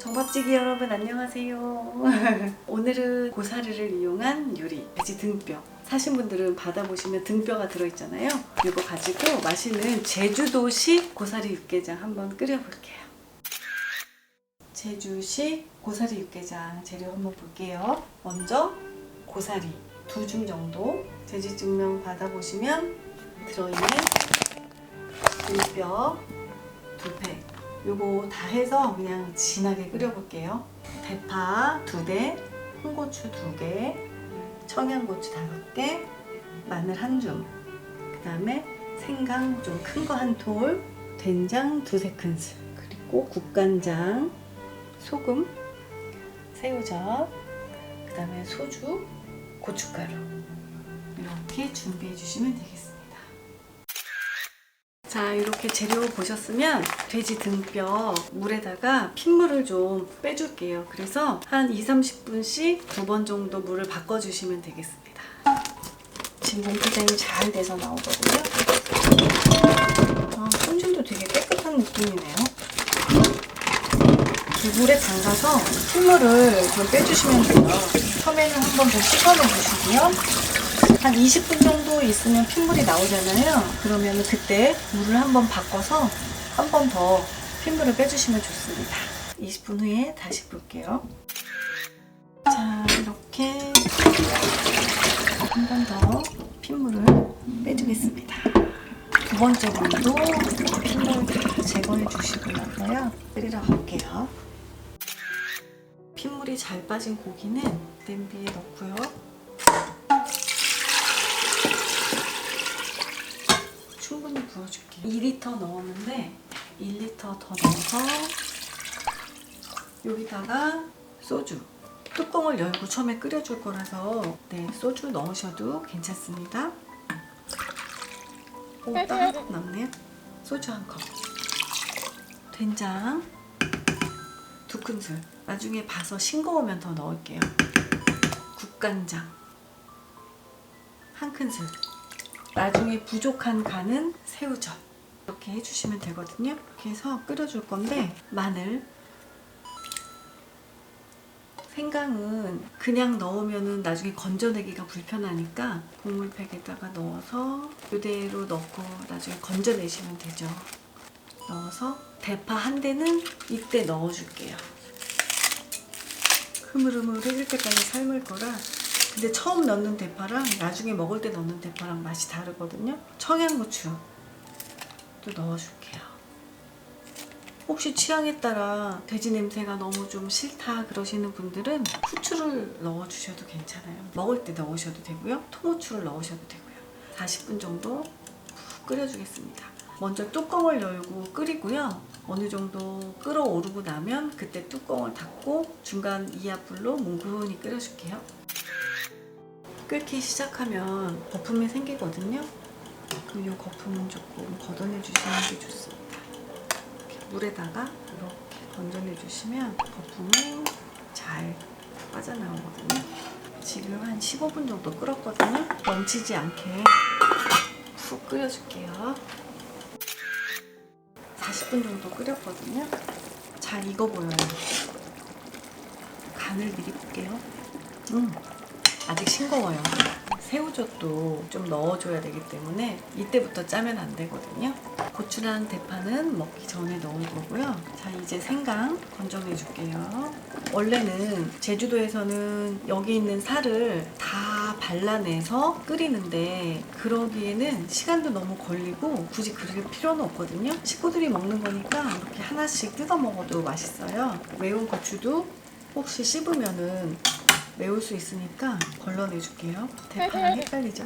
정밥찌개 여러분 안녕하세요. 오늘은 고사리를 이용한 요리 돼지 등뼈. 사신 분들은 받아보시면 등뼈가 들어있잖아요. 이거 가지고 맛있는 제주도식 고사리 육개장 한번 끓여볼게요. 제주식 고사리 육개장 재료 한번 볼게요. 먼저 고사리 두줌 정도 돼지증명 받아보시면 들어있는 등뼈 두 팩. 요거 다 해서 그냥 진하게 끓여볼게요. 대파 두 대, 홍고추 두 개, 청양고추 다섯 개, 마늘 한 줌, 그 다음에 생강 좀 큰 거 한 톨, 된장 두세 큰술, 그리고 국간장, 소금, 새우젓, 그 다음에 소주, 고춧가루 이렇게 준비해 주시면 되겠습니다. 자 이렇게 재료 보셨으면 돼지 등뼈 물에다가 핏물을 좀 빼줄게요. 그래서 한 2, 30분씩 두 번 정도 물을 바꿔주시면 되겠습니다. 지금 몸포장이 잘 돼서 나오거든요. 아, 손질도 되게 깨끗한 느낌이네요. 이 물에 담가서 핏물을 좀 빼주시면 돼요 처음에는 한 번 더 씻어내 주시고요 한 20분 정도 있으면 핏물이 나오잖아요. 그러면 그때 물을 한 번 바꿔서 한 번 더 핏물을 빼주시면 좋습니다. 20분 후에 다시 볼게요. 자, 이렇게 한 번 더 핏물을 빼주겠습니다. 두 번째 물도 핏물 다 제거해 주시고 나서요. 끓이러 갈게요. 핏물이 잘 빠진 고기는 냄비에 넣고요. 충분히 부어줄게요. 2리터 넣었는데 1리터 더 넣어서 여기다가 소주 뚜껑을 열고 처음에 끓여줄 거라서 네 소주 넣으셔도 괜찮습니다. 오, 딱 남네요. 소주 한 컵. 된장 두 큰술. 나중에 봐서 싱거우면 더 넣을게요. 국간장 한 큰술. 나중에 부족한 간은 새우젓 이렇게 해주시면 되거든요. 이렇게 해서 끓여줄 건데 마늘, 생강은 그냥 넣으면은 나중에 건져내기가 불편하니까 고물팩에다가 넣어서 그대로 넣고 나중에 건져내시면 되죠. 넣어서 대파 한 대는 이때 넣어줄게요. 흐물흐물해질 때까지 삶을 거라 근데 처음 넣는 대파랑 나중에 먹을 때 넣는 대파랑 맛이 다르거든요. 청양고추 또 넣어줄게요. 혹시 취향에 따라 돼지 냄새가 너무 좀 싫다 그러시는 분들은 후추를 넣어주셔도 괜찮아요. 먹을 때 넣으셔도 되고요. 통후추를 넣으셔도 되고요. 40분 정도 푹 끓여주겠습니다. 먼저 뚜껑을 열고 끓이고요. 어느 정도 끓어오르고 나면 그때 뚜껑을 닫고 중간 이하불로 뭉근히 끓여줄게요. 끓기 시작하면 거품이 생기거든요. 그럼 이 거품은 조금 걷어내 주시는 게 좋습니다. 물에다가 이렇게 건져내 주시면 거품이 잘 빠져나오거든요. 지금 한 15분 정도 끓었거든요. 넘치지 않게 푹 끓여줄게요. 40분 정도 끓였거든요. 잘 익어 보여요. 간을 미리 볼게요. 음, 아직 싱거워요. 새우젓도 좀 넣어줘야 되기 때문에 이때부터 짜면 안 되거든요. 고추랑 대파는 먹기 전에 넣을 거고요. 자, 이제 생강 건져내 줄게요. 원래는 제주도에서는 여기 있는 살을 다 발라내서 끓이는데 그러기에는 시간도 너무 걸리고 굳이 그럴 필요는 없거든요. 식구들이 먹는 거니까 이렇게 하나씩 뜯어 먹어도 맛있어요. 매운 고추도 혹시 씹으면은 매울 수 있으니까 걸러내 줄게요. 대파랑 헷갈리죠?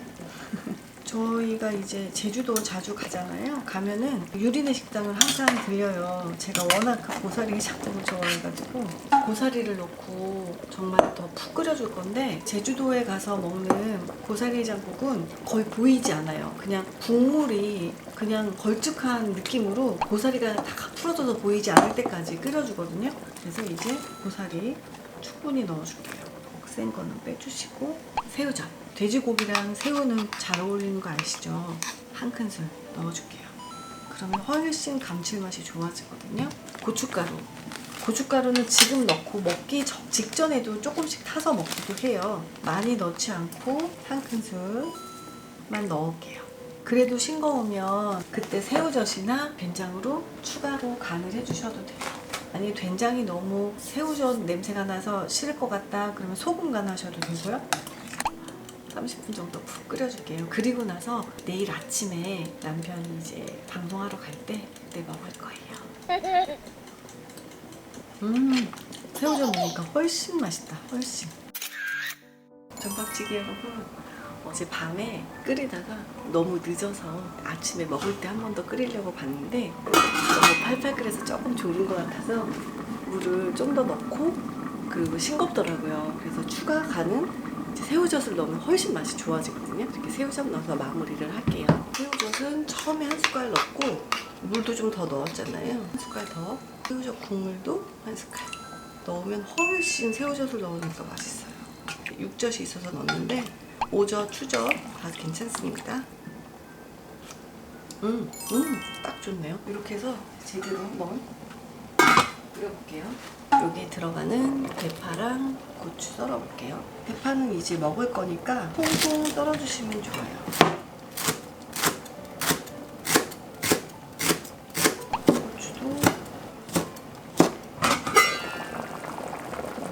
저희가 이제 제주도 자주 가잖아요. 가면은 유리네 식당을 항상 들려요. 제가 워낙 그 고사리 장국을 좋아해가지고 고사리를 넣고 정말 더 푹 끓여줄 건데 제주도에 가서 먹는 고사리 장국은 거의 보이지 않아요. 그냥 국물이 그냥 걸쭉한 느낌으로 고사리가 다 풀어져서 보이지 않을 때까지 끓여주거든요. 그래서 이제 고사리 충분히 넣어줄게요. 센 거는 빼주시고 새우젓 돼지고기랑 새우는 잘 어울리는 거 아시죠? 한 큰술 넣어줄게요. 그러면 훨씬 감칠맛이 좋아지거든요. 고춧가루. 고춧가루는 지금 넣고 먹기 적- 직전에도 조금씩 타서 먹기도 해요. 많이 넣지 않고 한 큰술만 넣을게요. 그래도 싱거우면 그때 새우젓이나 된장으로 추가로 간을 해주셔도 돼요. 아니 된장이 너무 새우젓 냄새가 나서 싫을 것 같다 그러면 소금 간 하셔도 되고요. 30분 정도 푹 끓여줄게요. 그리고 나서 내일 아침에 남편이 이제 방송하러 갈 때 그때 먹을 거예요. 음, 새우젓 넣으니까 훨씬 맛있다. 훨씬. 전박찌개 여러분 어제 밤에 끓이다가 너무 늦어서 아침에 먹을 때 한 번 더 끓이려고 봤는데 너무 팔팔 끓여서 조금 졸은 것 같아서 물을 좀 더 넣고 그리고 싱겁더라고요. 그래서 추가 간은 새우젓을 넣으면 훨씬 맛이 좋아지거든요. 이렇게 새우젓 넣어서 마무리를 할게요. 새우젓은 처음에 한 숟갈 넣고 물도 좀 더 넣었잖아요. 한 숟갈 더. 새우젓 국물도 한 숟갈. 넣으면 훨씬 새우젓을 넣으니까 맛있어요. 육젓이 있어서 넣었는데 오젓, 추젓 다 괜찮습니다. 음, 음, 딱 좋네요. 이렇게 해서 제대로 한번 끓여볼게요. 여기 들어가는 대파랑 고추 썰어볼게요. 대파는 이제 먹을 거니까 통통 썰어주시면 좋아요. 고추도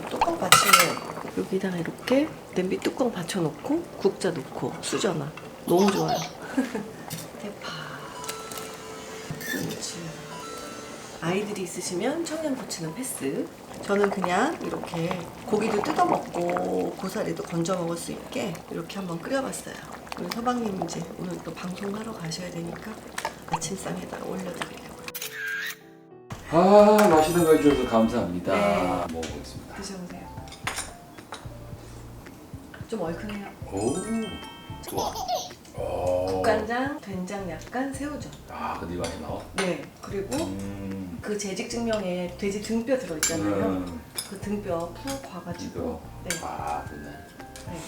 뚜껑 받치면 여기다가 이렇게 냄비 뚜껑 받쳐놓고 국자 넣고 수저나 너무 좋아요. 대파, 고추. 아이들이 있으시면 청양고추는 패스. 저는 그냥 이렇게 고기도 뜯어 먹고 고사리도 건져 먹을 수 있게 이렇게 한번 끓여봤어요. 우리 서방님 이제 오늘 또 방송하러 가셔야 되니까 아침상에다가 올려드리려고. 아 맛있는 거 해주셔서 감사합니다. 네. 먹어보겠습니다. 드셔보세요. 좀 얼큰해요. 오 좋아. 오. 국간장, 된장 약간 새우젓. 아 근데 이 맛이 나와? 네. 그리고 음. 그 재직 증명에 돼지 등뼈 들어있잖아요. 음. 그 등뼈 푹 과가지고 네. 아 좋네. 네.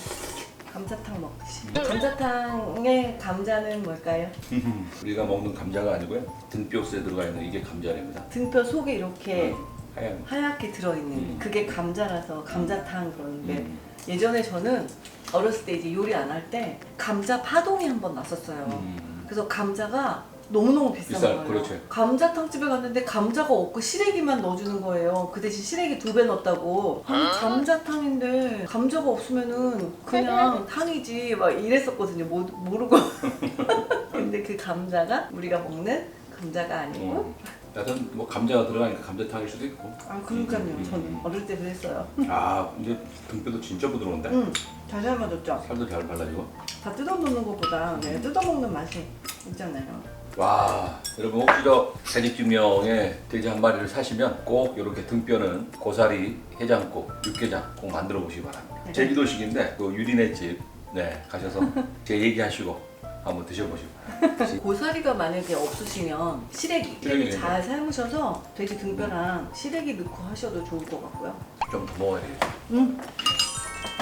감자탕 먹듯이. 감자탕의 감자는 뭘까요? 우리가 먹는 감자가 아니고요. 등뼈스에 들어가 있는 이게 감자랍니다. 등뼈 속에 이렇게 하얀. 하얗게 들어있는 음. 그게 감자라서 감자탕 그러는데 음. 예전에 저는 어렸을 때 이제 요리 안 할 때 감자 파동이 한 번 났었어요. 음. 그래서 감자가 너무너무 비싼 비싸, 거예요. 그렇죠. 감자탕 집에 갔는데 감자가 없고 시래기만 넣어주는 거예요. 그 대신 시래기 두 배 넣었다고. 아니 감자탕인데 감자가 없으면은 그냥 탕이지 막 이랬었거든요. 모, 모르고. 근데 그 감자가 우리가 먹는 감자가 아니고. 음. 여튼 뭐 감자가 들어가니까 감자탕일 수도 있고. 아 그러니까요. 음. 저는 어릴 때 그랬어요. 아 근데 등뼈도 진짜 부드러운데. 응, 잘 삶아줬죠. 살도 잘 발라지고. 다 뜯어놓는 것보다 내가 뜯어먹는 맛이 있잖아요. 와 여러분 혹시 저 돼지찜명에 돼지 한 마리를 사시면 꼭 이렇게 등뼈는 고사리 해장국 육개장 꼭 만들어 보시기 바랍니다 네. 제주도식인데 그 유리네 집 네 가셔서 제 얘기하시고 한번 드셔보시고 고사리가 만약에 없으시면 시래기, 시래기 시래기 잘 삶으셔서 돼지 등뼈랑 시래기 넣고 하셔도 좋을 것 같고요. 좀 더 먹어야 되겠죠 응.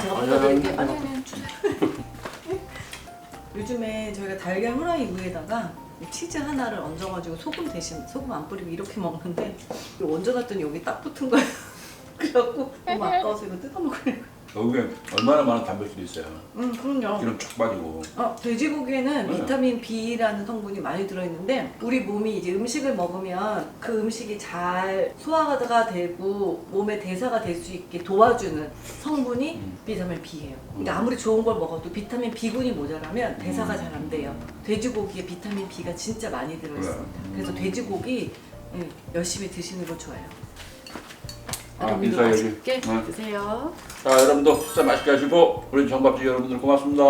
제가 아니, 부탁드릴게요. 아니, 아니 아니 주세요. 요즘에 저희가 달걀 후라이 위에다가 이 치즈 하나를 얹어가지고 소금 대신 소금 안 뿌리고 이렇게 먹는데 이거 얹어놨더니 여기 딱 붙은 거예요. 그래갖고 너무 아까워서 이거 뜯어먹으려고. 여기에 얼마나 많은 단백질이 있어요 응 그럼요. 기름 쫙 빠지고 어, 돼지고기에는 네. 비타민 B라는 성분이 많이 들어있는데 우리 몸이 이제 음식을 먹으면 그 음식이 잘 소화가 되고 몸에 대사가 될 수 있게 도와주는 성분이 음. 비타민 B예요. 근데 음. 아무리 좋은 걸 먹어도 비타민 B군이 모자라면 대사가 음. 잘안 돼요. 돼지고기에 비타민 B가 진짜 많이 들어있습니다. 그래서 음. 돼지고기 예, 열심히 드시는 거 좋아요. 아, 여러분도 얘기. 맛있게 네. 드세요. 자 여러분도 식사 맛있게 하시고 우리 정밥집 여러분들 고맙습니다